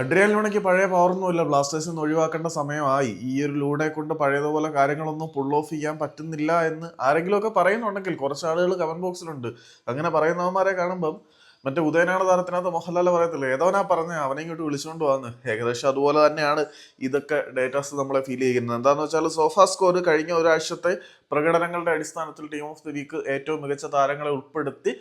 Adrian ലൂണയ്ക്ക് പഴയ പവറൊന്നുമില്ല ബ്ലാസ്റ്റേഴ്സിൽ നിന്ന് ഒഴിവാക്കേണ്ട സമയമായി. ഈ ഒരു ലൂണെ കൊണ്ട് പഴയതുപോലെ കാര്യങ്ങളൊന്നും പുൾ ഓഫ് ചെയ്യാൻ പറ്റുന്നില്ല എന്ന് ആരെങ്കിലുമൊക്കെ പറയുന്നുണ്ടെങ്കിൽ കുറച്ച് ആളുകൾ കമന്റ് ബോക്സിലുണ്ട് അങ്ങനെ പറയുന്നവന്മാരെ കാണുമ്പം മറ്റേ ഉദയനാണ് താരത്തിനകത്ത് മോഹൻലാൽ പറയത്തില്ല? ഏതവനാ പറഞ്ഞ അവനെ ഇങ്ങോട്ട് വിളിച്ചുകൊണ്ട് വന്ന്. ഏകദേശം അതുപോലെ തന്നെയാണ് ഇതൊക്കെ ഡേറ്റാസ് നമ്മളെ ഫീൽ ചെയ്യുന്നത്. എന്താണെന്ന് വെച്ചാൽ സോഫ സ്കോർ കഴിഞ്ഞ ഒരാഴ്ചത്തെ പ്രകടനങ്ങളുടെ അടിസ്ഥാനത്തിൽ ടീം ഓഫ് ദി വീക്ക് ഏറ്റവും മികച്ച താരങ്ങളെ ഉൾപ്പെടുത്തി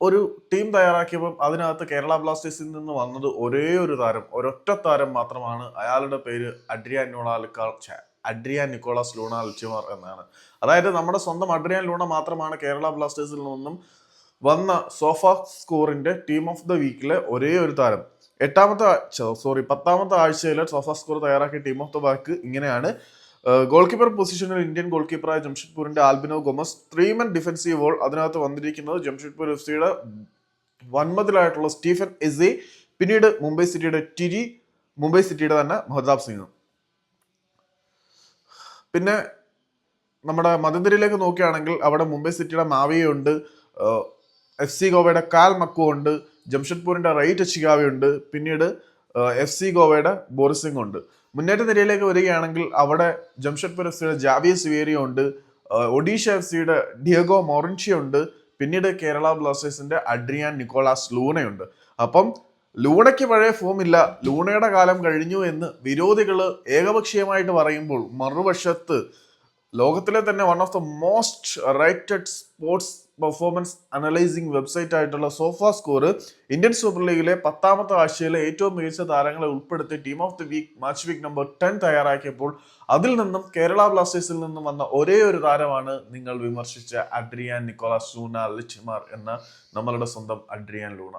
ഒരു ടീം തയ്യാറാക്കിയപ്പോൾ അതിനകത്ത് കേരള ബ്ലാസ്റ്റേഴ്സിൽ നിന്ന് വന്നത് ഒരേ ഒരു താരം ഒരൊറ്റ താരം മാത്രമാണ്. അയാളുടെ പേര് അഡ്രിയാൻ ന്യൂണാലിക്കാൾ ഛെ, അഡ്രിയാൻ നിക്കോളാസ് ലൂണ അൽച്ചിമാർ എന്നാണ്. അതായത് നമ്മുടെ സ്വന്തം അഡ്രിയാൻ ലൂണ മാത്രമാണ് കേരള ബ്ലാസ്റ്റേഴ്സിൽ നിന്നും വന്ന സോഫ സ്കോറിന്റെ ടീം ഓഫ് ദ വീക്കിലെ ഒരേ ഒരു താരം. എട്ടാമത്തെ സോറി പത്താമത്തെ ആഴ്ചയിലെ സോഫ സ്കോർ തയ്യാറാക്കിയ ടീം ഓഫ് ദ വാക്ക് ഇങ്ങനെയാണ്. ഗോൾ കീപ്പർ പൊസിഷനിൽ ഇന്ത്യൻ ഗോൾ കീപ്പറായ ജംഷഡ്പൂരിന്റെ Albino Gomes three man defensive all അതിനകത്ത് വന്നിരിക്കുന്നത് ജംഷഡ്പൂർ എഫ് സിയുടെ വൻമതിലായിട്ടുള്ള സ്റ്റീഫൻ എസെ പിന്നീട് മുംബൈ സിറ്റിയുടെ ടിരി മുംബൈ സിറ്റിയുടെ തന്നെ മഹതാബ് സിംഗ്. പിന്നെ നമ്മുടെ മദന്തിരിയിലേക്ക് നോക്കുകയാണെങ്കിൽ അവിടെ മുംബൈ സിറ്റിയുടെ മാവിയുണ്ട് എഫ് സി ഗോവയുടെ കാൽ മക്കു ഉണ്ട് ജംഷഡ്പൂരിന്റെ റൈറ്റ് ചിഗാവി ഉണ്ട് പിന്നീട് എഫ് സി ഗോവയുടെ ബോറിസിംഗ് ഉണ്ട്. മുന്നേറ്റ നിരയിലേക്ക് വരികയാണെങ്കിൽ അവിടെ ജംഷഡ്പൂർ എഫ് സിയുടെ ജാവിയ സിവേരിയ ഉണ്ട്. ഒഡീഷ എഫ് സിയുടെ ഡിയഗോ മോറിൻഷി ഉണ്ട്. പിന്നീട് കേരള ബ്ലാസ്റ്റേഴ്സിന്റെ അഡ്രിയാൻ നിക്കോളാസ് ലൂണയുണ്ട്. അപ്പം ലൂണയ്ക്ക് പഴയ ഫോം ഇല്ല. ലൂണയുടെ കാലം കഴിഞ്ഞു എന്ന് വിരോധികൾ ഏകപക്ഷീയമായിട്ട് പറയുമ്പോൾ മറുവശത്ത് ലോകത്തിലെ തന്നെ one of the most rated sports performance analysing website ആയിട്ടുള്ള സോഫ സ്കോർ ഇന്ത്യൻ സൂപ്പർ ലീഗിലെ പത്താമത്തെ ആഴ്ചയിലെ ഏറ്റവും മികച്ച താരങ്ങളെ ഉൾപ്പെടുത്തി team of the week match week number ten തയ്യാറാക്കിയപ്പോൾ അതിൽ നിന്നും കേരള ബ്ലാസ്റ്റേഴ്സിൽ നിന്നും വന്ന ഒരേ ഒരു താരമാണ് നിങ്ങൾ വിമർശിച്ച അഡ്രിയാൻ നിക്കോളാസ് സൂന ലിച്ചിമാർ എന്ന നമ്മളുടെ സ്വന്തം അഡ്രിയാൻ ലൂണ